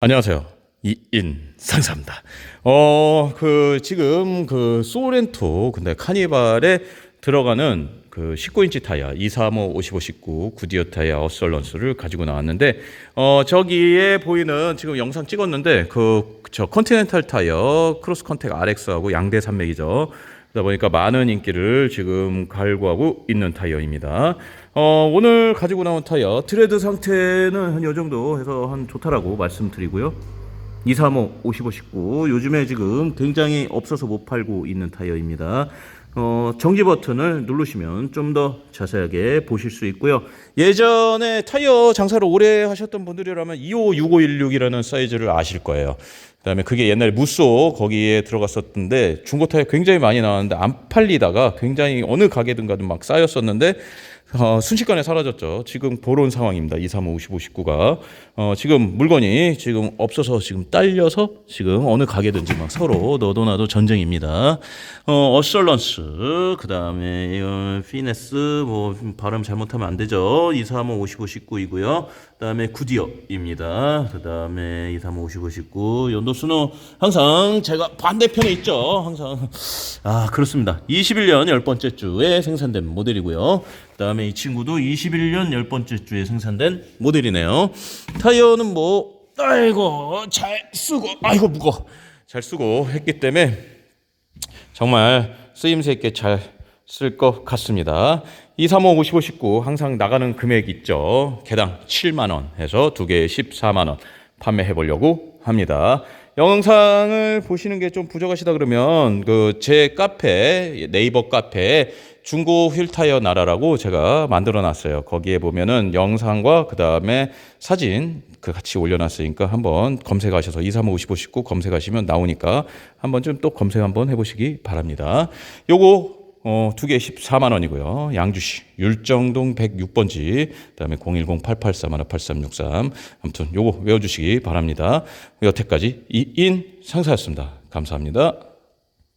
안녕하세요. 이인 상사입니다. 어, 그 지금 그 소렌토 근데 카니발에 들어가는 그 19인치 타이어 235 55 19 구디어 타이어 어설런스를 가지고 나왔는데 어 저기에 보이는 지금 영상 찍었는데 그 저 컨티넨탈 타이어 크로스 컨택 RX하고 양대 산맥이죠. 그러다 보니까 많은 인기를 지금 갈구하고 있는 타이어입니다. 어, 오늘 가지고 나온 타이어 트레드 상태는 한 요 정도 해서 한 좋다라고 말씀드리고요. 235 55 19 요즘에 지금 굉장히 없어서 못 팔고 있는 타이어입니다. 어, 정지 버튼을 누르시면 좀 더 자세하게 보실 수 있고요. 예전에 타이어 장사를 오래 하셨던 분들이라면 25 6516이라는 사이즈를 아실 거예요. 그다음에 그게 옛날에 무쏘 거기에 들어갔었는데 중고 타이어 굉장히 많이 나왔는데 안 팔리다가 굉장히 어느 가게든 가든 막 쌓였었는데 어, 순식간에 사라졌죠. 지금 보론 상황입니다. 235 55 19가 어, 지금 물건이 지금 없어서 지금 딸려서 지금 어느 가게든지 막 서로 너도 나도 전쟁입니다. 어, 어설런스 그다음에 이건 피네스 뭐 발음 잘못하면 안 되죠. 235 55 19이고요. 그다음에 구디어입니다. 그다음에 235 55 19 연도수는 항상 제가 반대편에 있죠. 항상 아 그렇습니다. 21년 열 번째 주에 생산된 모델이고요. 그다음에 이 친구도 21년 열 번째 주에 생산된 모델이네요. 타이어는 뭐 아이고 잘 쓰고 아이고 무거 잘 쓰고 했기 때문에 정말 쓰임새 있게 잘 쓸 것 같습니다. 235 55 19 항상 나가는 금액 있죠. 개당 7만 원 해서 두 개에 14만 원 판매해 보려고 합니다. 영상을 보시는 게 좀 부족하시다 그러면 그 제 카페 네이버 카페 중고 휠 타이어 나라라고 제가 만들어 놨어요. 거기에 보면은 영상과 그다음에 사진 그 같이 올려 놨으니까 한번 검색하셔서 235 55 19 검색하시면 나오니까 한번 좀 또 검색 한번 해 보시기 바랍니다. 요거 어, 두 개 14만 원이고요. 양주시 율정동 106번지 그다음에 010-883-8363 아무튼 요거 외워 주시기 바랍니다. 여태까지 이인 상사였습니다. 감사합니다.